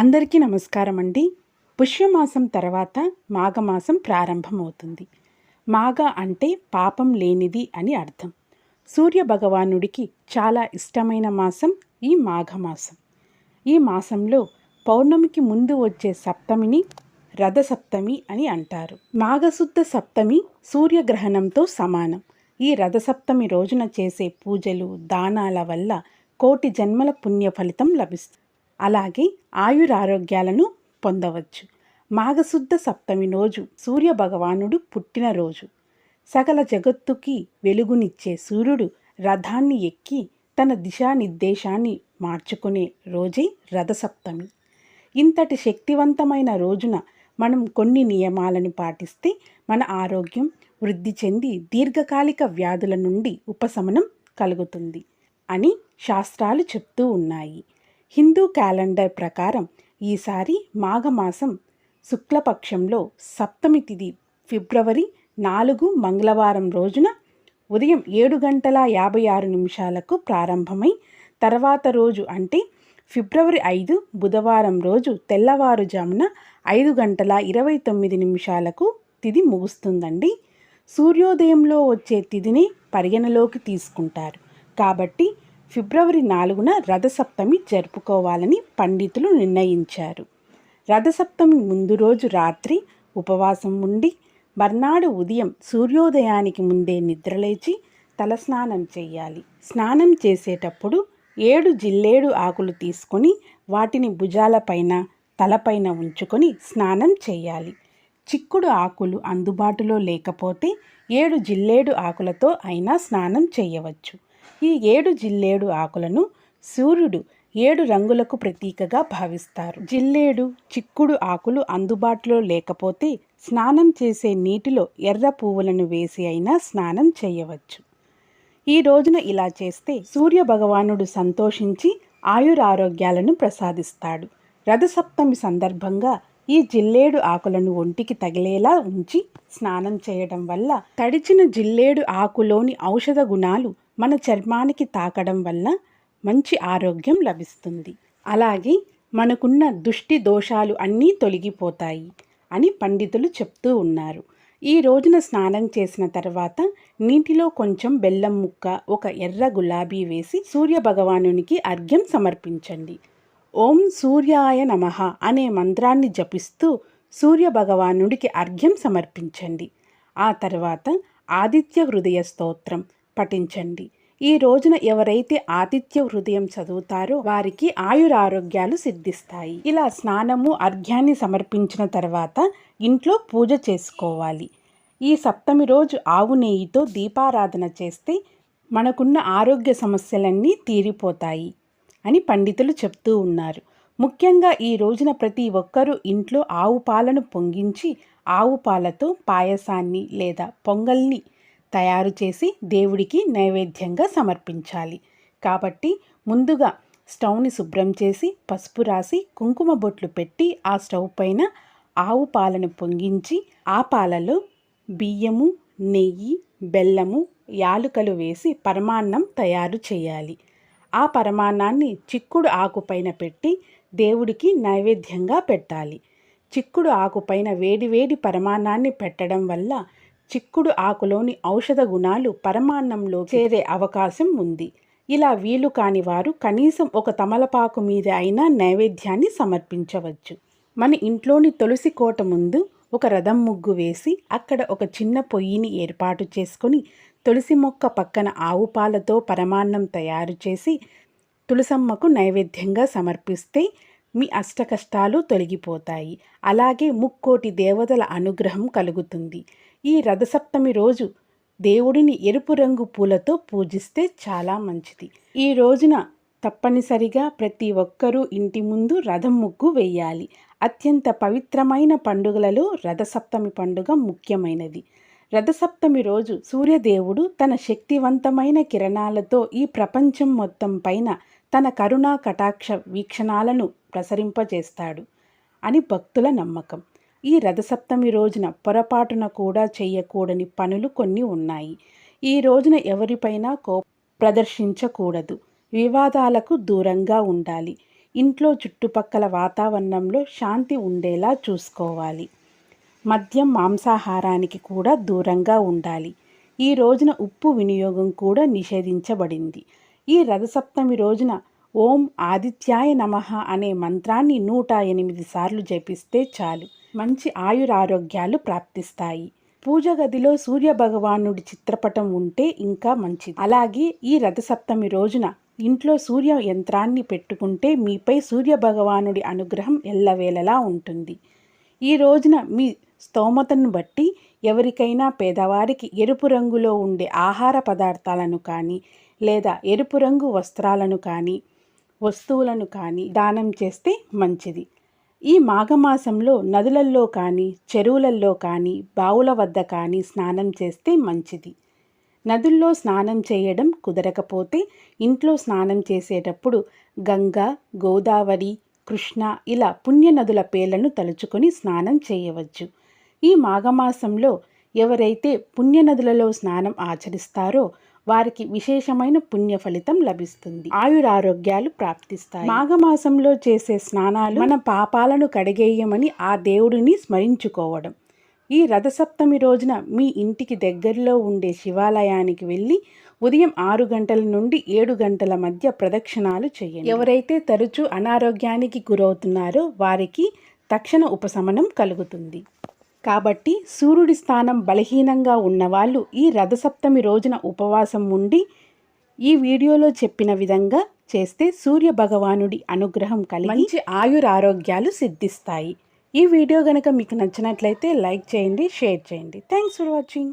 అందరికీ నమస్కారం అండి. పుష్యమాసం తర్వాత మాఘమాసం ప్రారంభమవుతుంది. మాఘ అంటే పాపం లేనిది అని అర్థం. సూర్య భగవానుడికి చాలా ఇష్టమైన మాసం ఈ మాఘమాసం. ఈ మాసంలో పౌర్ణమికి ముందు వచ్చే సప్తమిని రథసప్తమి అని అంటారు. మాఘశుద్ధ సప్తమి సూర్యగ్రహణంతో సమానం. ఈ రథసప్తమి రోజున చేసే పూజలు దానాల వల్ల కోటి జన్మల పుణ్య ఫలితం లభిస్తుంది. అలాగే ఆయురారోగ్యాలను పొందవచ్చు. మాఘశుద్ధ సప్తమి రోజు సూర్య భగవానుడు పుట్టినరోజు. సకల జగత్తుకి వెలుగునిచ్చే సూర్యుడు రథాన్ని ఎక్కి తన దిశానిర్దేశాన్ని మార్చుకునే రోజే రథసప్తమి. ఇంతటి శక్తివంతమైన రోజున మనం కొన్ని నియమాలను పాటిస్తే మన ఆరోగ్యం వృద్ధి చెంది దీర్ఘకాలిక వ్యాధుల నుండి ఉపశమనం కలుగుతుంది అని శాస్త్రాలు చెప్తూ ఉన్నాయి. హిందూ క్యాలెండర్ ప్రకారం ఈసారి మాఘమాసం శుక్లపక్షంలో సప్తమి తిథి ఫిబ్రవరి నాలుగు మంగళవారం రోజున ఉదయం ఏడు గంటల యాభై ఆరు నిమిషాలకు ప్రారంభమై తర్వాత రోజు అంటే ఫిబ్రవరి ఐదు బుధవారం రోజు తెల్లవారుజామున ఐదు గంటల ఇరవై తొమ్మిది నిమిషాలకు తిథి ముగుస్తుందండి. సూర్యోదయంలో వచ్చే తిథిని పరిగణలోకి తీసుకుంటారు. కాబట్టి ఫిబ్రవరి నాలుగున రథసప్తమి జరుపుకోవాలని పండితులు నిర్ణయించారు. రథసప్తమి ముందు రోజు రాత్రి ఉపవాసం ఉండి మర్నాడు ఉదయం సూర్యోదయానికి ముందే నిద్రలేచి తలస్నానం చేయాలి. స్నానం చేసేటప్పుడు ఏడు జిల్లేడు ఆకులు తీసుకొని వాటిని భుజాలపైన తలపైన ఉంచుకొని స్నానం చేయాలి. చిక్కుడు ఆకులు అందుబాటులో లేకపోతే ఏడు జిల్లేడు ఆకులతో అయినా స్నానం చేయవచ్చు. ఈ ఏడు జిల్లేడు ఆకులను సూర్యుడు ఏడు రంగులకు ప్రతీకగా భావిస్తారు. జిల్లేడు చిక్కుడు ఆకులు అందుబాటులో లేకపోతే స్నానం చేసే నీటిలో ఎర్ర పువ్వులను వేసి అయినా స్నానం చేయవచ్చు. ఈ రోజున ఇలా చేస్తే సూర్య భగవానుడు సంతోషించి ఆయురారోగ్యాలను ప్రసాదిస్తాడు. రథసప్తమి సందర్భంగా ఈ జిల్లేడు ఆకులను ఒంటికి తగిలేలా ఉంచి స్నానం చేయడం వల్ల తడిచిన జిల్లేడు ఆకులోని ఔషధ గుణాలు మన చర్మానికి తాకడం వల్ల మంచి ఆరోగ్యం లభిస్తుంది. అలాగే మనకున్న దుష్టి దోషాలు అన్నీ తొలగిపోతాయి అని పండితులు చెప్తూ ఉన్నారు. ఈ రోజున స్నానం చేసిన తర్వాత నీటిలో కొంచెం బెల్లం ముక్క ఒక ఎర్ర గులాబీ వేసి సూర్య భగవానునికి అర్ఘ్యం సమర్పించండి. ఓం సూర్యాయ నమ అనే మంత్రాన్ని జపిస్తూ సూర్య భగవానుడికి అర్ఘ్యం సమర్పించండి. ఆ తర్వాత ఆదిత్య హృదయ స్తోత్రం పఠించండి. ఈ రోజున ఎవరైతే ఆతిథ్య హృదయం చదువుతారో వారికి ఆయురారోగ్యాలు సిద్ధిస్తాయి. ఇలా స్నానము అర్ఘ్యాన్ని సమర్పించిన తర్వాత ఇంట్లో పూజ చేసుకోవాలి. ఈ సప్తమి రోజు ఆవు నెయ్యితో దీపారాధన చేస్తే మనకున్న ఆరోగ్య సమస్యలన్నీ తీరిపోతాయి అని పండితులు చెప్తూ ఉన్నారు. ముఖ్యంగా ఈ రోజున ప్రతి ఒక్కరూ ఇంట్లో ఆవు పాలను పొంగించి ఆవు పాలతో పాయసాన్ని లేదా పొంగల్ని తయారు చేసి దేవుడికి నైవేద్యంగా సమర్పించాలి. కాబట్టి ముందుగా స్టవ్ని శుభ్రం చేసి పసుపు రాసి కుంకుమ బొట్లు పెట్టి ఆ స్టవ్ పైన ఆవు పాలను పొంగించి ఆ పాలలో బియ్యము నెయ్యి బెల్లము యాలుకలు వేసి పరమాన్నం తయారు చేయాలి. ఆ పరమాన్నాన్ని చిక్కుడు ఆకుపైన పెట్టి దేవుడికి నైవేద్యంగా పెట్టాలి. చిక్కుడు ఆకుపైన వేడివేడి పరమాన్నాన్ని పెట్టడం వల్ల చిక్కుడు ఆకులోని ఔషధ గుణాలు పరమాన్నంలో చేరే అవకాశం ఉంది. ఇలా వీలు కాని వారు కనీసం ఒక తమలపాకు మీద అయినా నైవేద్యాన్ని సమర్పించవచ్చు. మన ఇంట్లోని తులసి కోట ముందు ఒక రథం ముగ్గు వేసి అక్కడ ఒక చిన్న పొయ్యిని ఏర్పాటు చేసుకొని తులసి మొక్క పక్కన ఆవు పాలతో పరమాన్నం తయారు చేసి తులసమ్మకు నైవేద్యంగా సమర్పిస్తే మీ అష్టకష్టాలు తొలగిపోతాయి. అలాగే ముక్కోటి దేవతల అనుగ్రహం కలుగుతుంది. ఈ రథసప్తమి రోజు దేవుడిని ఎరుపు రంగు పూలతో పూజిస్తే చాలా మంచిది. ఈ రోజున తప్పనిసరిగా ప్రతి ఒక్కరూ ఇంటి ముందు రథం ముగ్గు వేయాలి. అత్యంత పవిత్రమైన పండుగలలో రథసప్తమి పండుగ ముఖ్యమైనది. రథసప్తమి రోజు సూర్యదేవుడు తన శక్తివంతమైన కిరణాలతో ఈ ప్రపంచం మొత్తం పైన తన కరుణా కటాక్ష వీక్షణాలను ప్రసరింపజేస్తాడు అని భక్తుల నమ్మకం. ఈ రథసప్తమి రోజున పొరపాటున కూడా చేయకూడని పనులు కొన్ని ఉన్నాయి. ఈ రోజున ఎవరిపైనా కో ప్రదర్శించకూడదు. వివాదాలకు దూరంగా ఉండాలి. ఇంట్లో చుట్టుపక్కల వాతావరణంలో శాంతి ఉండేలా చూసుకోవాలి. మద్యం మాంసాహారానికి కూడా దూరంగా ఉండాలి. ఈ రోజున ఉప్పు వినియోగం కూడా నిషేధించబడింది. ఈ రథసప్తమి రోజున ఓం ఆదిత్యాయ నమః అనే మంత్రాన్ని నూట ఎనిమిది సార్లు జపిస్తే చాలు. మంచి ఆయురారోగ్యాలు ప్రాప్తిస్తాయి. పూజ గదిలో సూర్య భగవానుడి చిత్రపటం ఉంటే ఇంకా మంచిది. అలాగే ఈ రథసప్తమి రోజున ఇంట్లో సూర్య యంత్రాన్ని పెట్టుకుంటే మీపై సూర్య భగవానుడి అనుగ్రహం ఎల్లవేళలా ఉంటుంది. ఈ రోజున మీ స్తోమతను బట్టి ఎవరికైనా పేదవారికి ఎరుపు రంగులో ఉండే ఆహార పదార్థాలను కానీ లేదా ఎరుపు రంగు వస్త్రాలను కానీ వస్తువులను కానీ దానం చేస్తే మంచిది. ఈ మాఘమాసంలో నదులల్లో కానీ చెరువులల్లో కానీ బావుల వద్ద కానీ స్నానం చేస్తే మంచిది. నదుల్లో స్నానం చేయడం కుదరకపోతే ఇంట్లో స్నానం చేసేటప్పుడు గంగా గోదావరి కృష్ణ ఇలా పుణ్యనదుల పేర్లను తలుచుకొని స్నానం చేయవచ్చు. ఈ మాఘమాసంలో ఎవరైతే పుణ్యనదులలో స్నానం ఆచరిస్తారో వారికి విశేషమైన పుణ్య ఫలితం లభిస్తుంది. ఆయురారోగ్యాలు ప్రాప్తిస్తాయి. మాఘమాసంలో చేసే స్నానాలు మన పాపాలను కడిగేయమని ఆ దేవుడిని స్మరించుకోవడం. ఈ రథసప్తమి రోజున మీ ఇంటికి దగ్గరలో ఉండే శివాలయానికి వెళ్ళి ఉదయం ఆరు గంటల నుండి ఏడు గంటల మధ్య ప్రదక్షిణాలు చేయండి. ఎవరైతే తరచూ అనారోగ్యానికి గురవుతున్నారో వారికి తక్షణ ఉపశమనం కలుగుతుంది. కాబట్టి సూర్యుడి స్థానం బలహీనంగా ఉన్నవాళ్ళు ఈ రథసప్తమి రోజున ఉపవాసం ఉండి ఈ వీడియోలో చెప్పిన విధంగా చేస్తే సూర్య భగవానుడి అనుగ్రహం కలిగి మంచి ఆయురారోగ్యాలు సిద్ధిస్తాయి. ఈ వీడియో కనుక మీకు నచ్చినట్లయితే లైక్ చేయండి షేర్ చేయండి. Thanks for watching